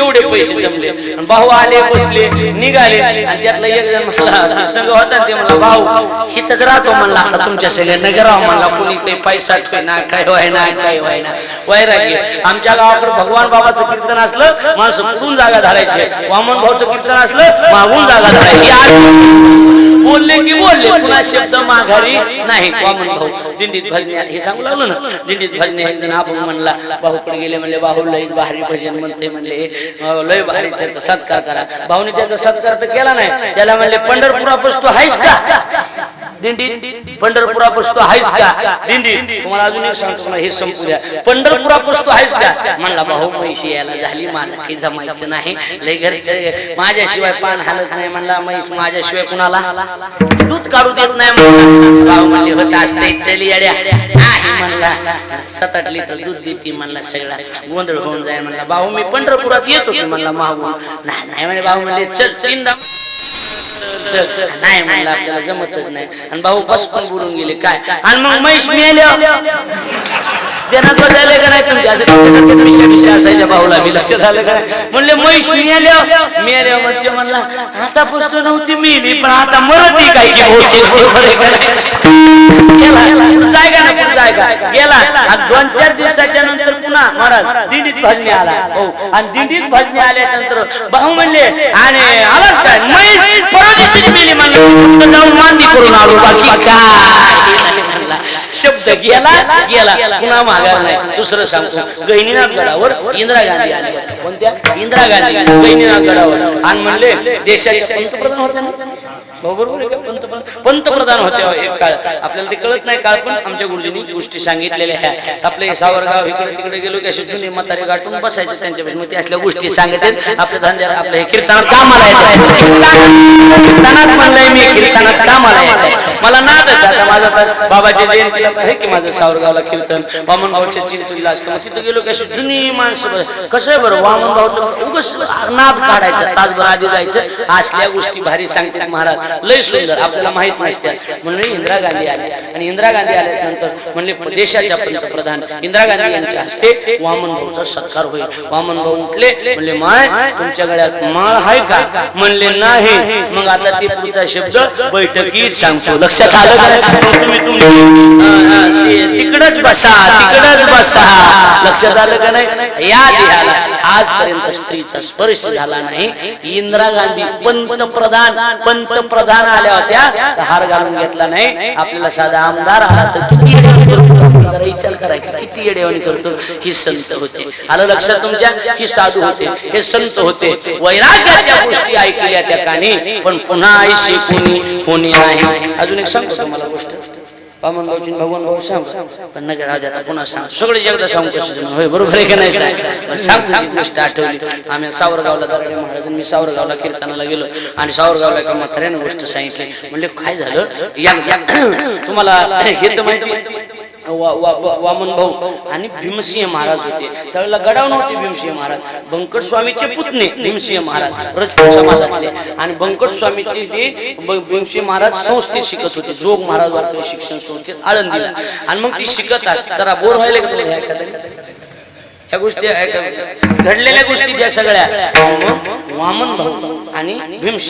एवढे पैसे जमले. भाऊ आले बसले निघाले. आणि त्यातला एक जण म्हणला संघ होता ते. म्हणला भाऊ हिथंच राहतो. म्हणला आता तुमच्या सगळ्या नगराव म्हणला कोणी काही पैसा ना काय व्हाय ना काय व्हाय ना वैराग्य. आमच्या गावाकडे भगवान बाबाचं कीर्तन असलं माणसं पुसून जागा धरायचे. वामन भाऊचं कीर्तन असलं मागून जागा धरायची. बोलले की बोलले पुन्हा शब्द माघारी नाही. वामन भाऊ दिंडीत भजने हे सांगू लागलो ना? दिंडीत भजने एक जण आपण म्हणला भाऊकडे गेले म्हणले भाऊ लईच भारी भजन म्हणते म्हणले लय भारी त्याचा सत्कार करा. भाऊने त्याचा सत्कार तर केला नाही. त्याला म्हणले पंढरपुरापासून तू आहेस का दिंडीत पंढरपुरापासून तू आहेस का? दिंडी. तुम्हाला अजून एक सांगतो ना हे संपू द्या. पंढरपुरापासून तू आहेस का? म्हणला भाऊ म्हैशी यायला झाली मला काही जमायचं नाही. लय घरचे माझ्याशिवाय पान हालत नाही. म्हणला म्हैस माझ्याशिवाय कुणाला दूध काढू देत नाही. म्हणला. भाऊ म्हणले होत असते चली येड्या. म्हणला सात आठ लिटर दूध देते म्हणला सगळा. गोंधळ होऊन जाय म्हणला भाऊ मी पंढरपुरात येतो. म्हणला मागून नाही नाही म्हणे भाऊ म्हणले चल चिंदा नाही म्हणलं आपल्याला जमतच नाही. आणि भाऊ बसकून बोलून गेले. काय? आणि मग म्हैस मिळाल्या देण्यात बसायला का नाही तुमच्या? असं विषय विषय असायच्या भाऊला मी लक्षात आलं का? म्हणले म्हैस मिळाल्या मिळाल्या म्हणते म्हणला आता पुस्त नव्हती मिळली पण आता मरती काय की बहुतेक बरोबर आहे का? गेला. पुढं जायगा ना पुढं जायगा गेला. आणि दोन चार दिवसाच्या नंतर पुन्हा महाराज दिंडीत भजने आला. हो. आणि दिंडीत भजने आल्यानंतर भाऊ म्हणले आणि आलाच फक्त जाऊन मांडी करून आलो बाकी काय? शब्द गेला गेला. पुन्हा माघार नाही. दुसरं सांगतो. गहिनीनाथ गडावर इंदिरा गांधी आली कोणत्या? इंदिरा गांधी. गहिनीनाथ गडावर. आणि म्हणले देशाचे पंतप्रधान होते ना? बरोबर आहे? पंतप्रधान पंतप्रधान होते हो एक काळ. आपल्याला ते कळत नाही काळ पण आमच्या गुरुजींनी गोष्टी सांगितलेल्या आहे आपले सावरगाव इकडे तिकडे गेलो की असे जुने म्हातारे गाठून बसायचे त्यांच्या मग ते असल्या गोष्टी सांगतात. आपल्या धंद्याला आपल्या हे कीर्तनात कामाला येतात कीर्तनात म्हणलंय मी कीर्तनात कामाला येत मला नादच आता माझा तर बाबाच्या जयंतीला आहे की माझं सावरगावला कीर्तन वामन भाऊच्या चिंचणीला असतं मग तिथं गेलो की अशी जुनी माणसं कसं आहे बरं? वामन भाऊचं उगस नाद काढायचं तासभर आधी जायचं. असल्या गोष्टी भारी सांगतात महाराज. लय सुंदर. आपल्याला माहीत नसते म्हणून इंदिरा गांधी आली. आणि इंदिरा गांधी आल्यानंतर म्हणले देशाच्या पंतप्रधान इंदिरा गांधी यांच्या हस्ते वामन भाऊचा सत्कार होईल. वामन भाऊ उठले म्हणले माय तुमच्या गळ्यात माळ आहे का? म्हणले नाही. मग आता ते पुढचा शब्द बैठकीत सांगतो. लक्षात आलं का? नाही? मग तुम्ही तुम्ही अं, अं, ते- तिकडच बसा तिकडच बसा. लक्षात आलं का नाही? या देहाला. आजपर्यंत स्त्रीचा स्पर्श झाला नाही. इंदिरा गांधी पंतप्रधान पंतप्रधान आल्या होत्या तर हार घालून घेतला नाही. आपल्याला साधा आमदार आला तर किती करतो विचार करायचा किती येडेवणी करतो? ही संत होते. आलं लक्षात तुमच्या? ही साधू होते. हे संत होते. वैराग्याच्या गोष्टी ऐकल्या त्या कानी. पण पुन्हा आयुष्य कोणी कोणी नाही. अजून एक सांगतो तुम्हाला गोष्ट. बामन भाऊची भगवान भाऊ सांग पण नगर राजा आता पुन्हा सांग. सगळे जगदा सांगू कसं. होय बरोबर आहे का नाही सांग पण सांग ती गोष्ट आठवली. आम्ही सावरगावला दराडे महाराज मी सावरगावला कीर्तनाला गेलो आणि सावरगावला एका म्हाताऱ्यानं गोष्ट सांगितली. म्हणजे काय झालं? या तुम्हाला हे तर माहिती वामन भाऊ. आणि भीमसिंह महाराज होते. त्यावेळेला गडाव होते भीमसिंह महाराज. बंकट स्वामीचे पुतणे भीमसिंह महाराज. रजपूत समाजातले. आणि बंकट स्वामीचे ते भीमसिंह महाराज संस्थेत शिकत होते. जोग महाराज वारकरी शिक्षण संस्थेत आळंदीला. आणि मग ती शिकत असतात जरा बोर व्हायला का तुम्हाला एखाद्या ह्या गोष्टी घडलेल्या गोष्टी ज्या सगळ्या. वामन भाऊ आणि भीमसिंह